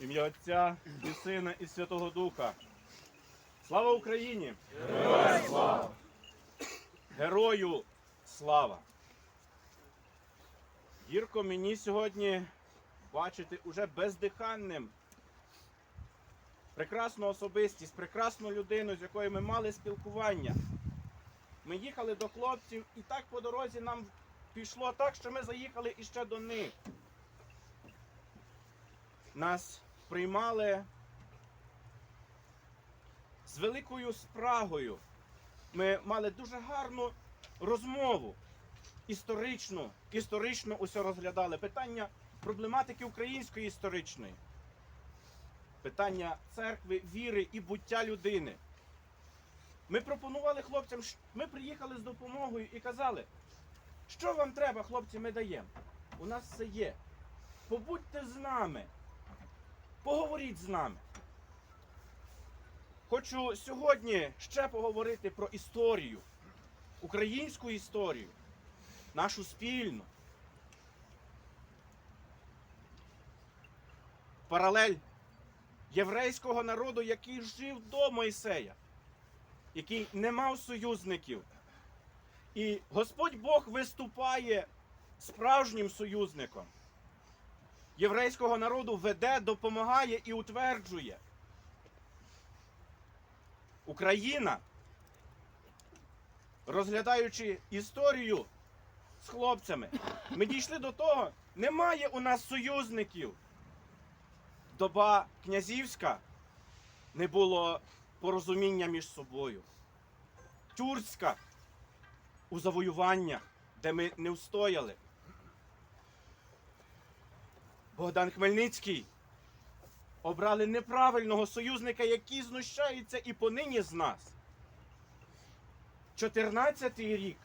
ім'я Отця і Сина і Святого Духа. Слава Україні! Герою слава! Гірко мені сьогодні бачити уже бездиханним прекрасну особистість, прекрасну людину, з якою ми мали спілкування. Ми їхали до хлопців, і так по дорозі нам пішло так, що ми заїхали іще до них. Нас приймали з великою спрагою. Ми мали дуже гарну розмову, історичну, історично усе розглядали. Питання проблематики української історичної, питання церкви, віри і буття людини. Ми пропонували хлопцям, ми приїхали з допомогою і казали, що вам треба, хлопці, ми даємо. У нас все є. Побудьте з нами. Поговоріть з нами. Хочу сьогодні ще поговорити про історію, українську історію, нашу спільну. Паралель єврейського народу, який жив до Мойсея, який не мав союзників. І Господь Бог виступає справжнім союзником. Єврейського народу веде, допомагає і утверджує. Україна, розглядаючи історію з хлопцями, ми дійшли до того, немає у нас союзників. Доба князівська не було порозуміння між собою. Тюркська у завоюваннях, де ми не встояли. Богдан Хмельницький обрали неправильного союзника, який знущається і понині з нас. 14-й рік.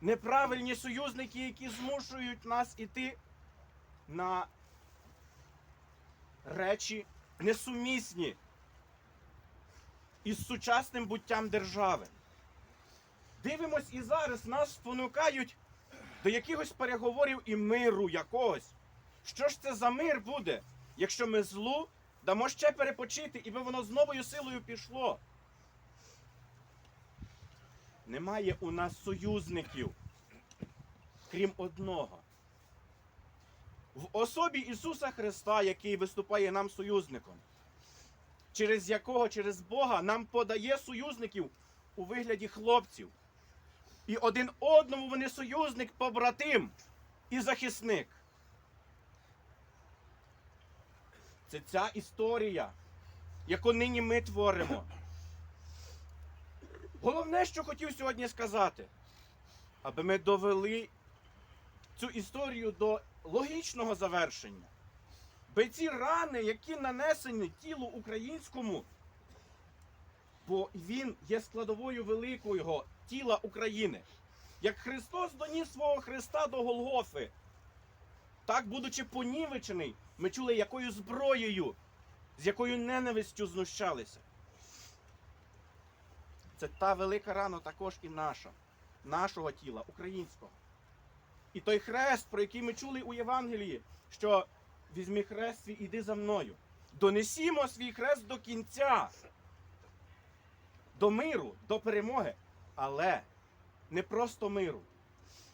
Неправильні союзники, які змушують нас іти на речі несумісні із сучасним буттям держави. Дивимось і зараз нас спонукають до якихось переговорів і миру якогось. Що ж це за мир буде, якщо ми злу дамо ще перепочити, і би воно з новою силою пішло? Немає у нас союзників, крім одного. В особі Ісуса Христа, який виступає нам союзником, через якого через Бога нам подає союзників у вигляді хлопців. І один одному вони союзник, побратим і захисник. Це ця історія, яку нині ми творимо. Головне, що хотів сьогодні сказати, аби ми довели цю історію до логічного завершення. Би ці рани, які нанесені тілу українському, бо він є складовою великого тіла України. Як Христос доніс свого Христа до Голгофи, так, будучи понівечений, ми чули, якою зброєю, з якою ненавистю знущалися. Це та велика рана також і наша, нашого тіла, українського. І той хрест, про який ми чули у Євангелії, що візьми хрест свій, іди за мною. Донесімо свій хрест до кінця, до миру, до перемоги, але не просто миру,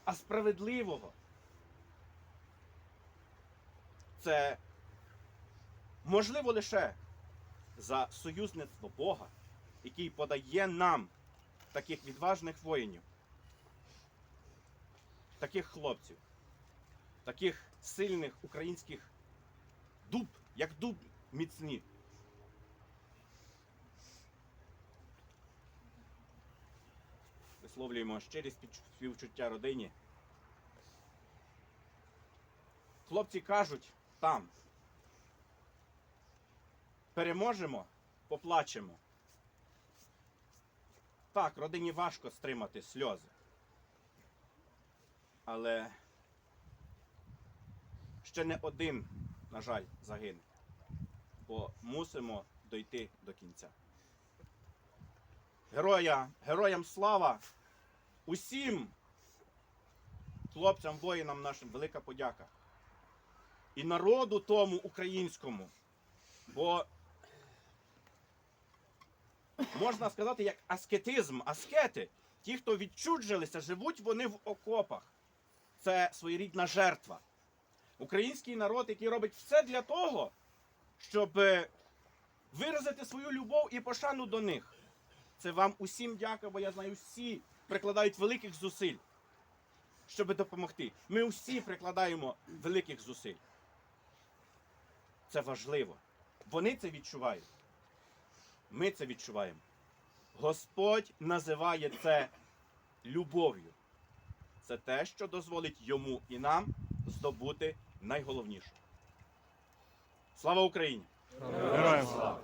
а справедливого. Це можливо лише за союзництво Бога, який подає нам таких відважних воїнів, таких хлопців, таких сильних українських дуб, як дуб міцні. Висловлюємо щирі спіч- співчуття родині. Хлопці кажуть там. Переможемо, поплачемо. Так, родині важко стримати сльози. Але ще не один, на жаль, загине. Бо мусимо дойти до кінця. Героя, героям слава! Усім хлопцям, воїнам нашим велика подяка. і народу тому українському. Бо можна сказати, як аскетизм, аскети, ті, хто відчуджилися, живуть вони в окопах. Це своєрідна жертва. Український народ, який робить все для того, щоб е, виразити свою любов і пошану до них. Це вам усім дяка, бо я знаю, всі прикладають великих зусиль, щоб допомогти. Ми усі прикладаємо великих зусиль. Це важливо. Вони це відчувають. Ми це відчуваємо. Господь називає це любов'ю. Це те, що дозволить йому і нам здобути найголовніше. Слава Україні! Героям слава!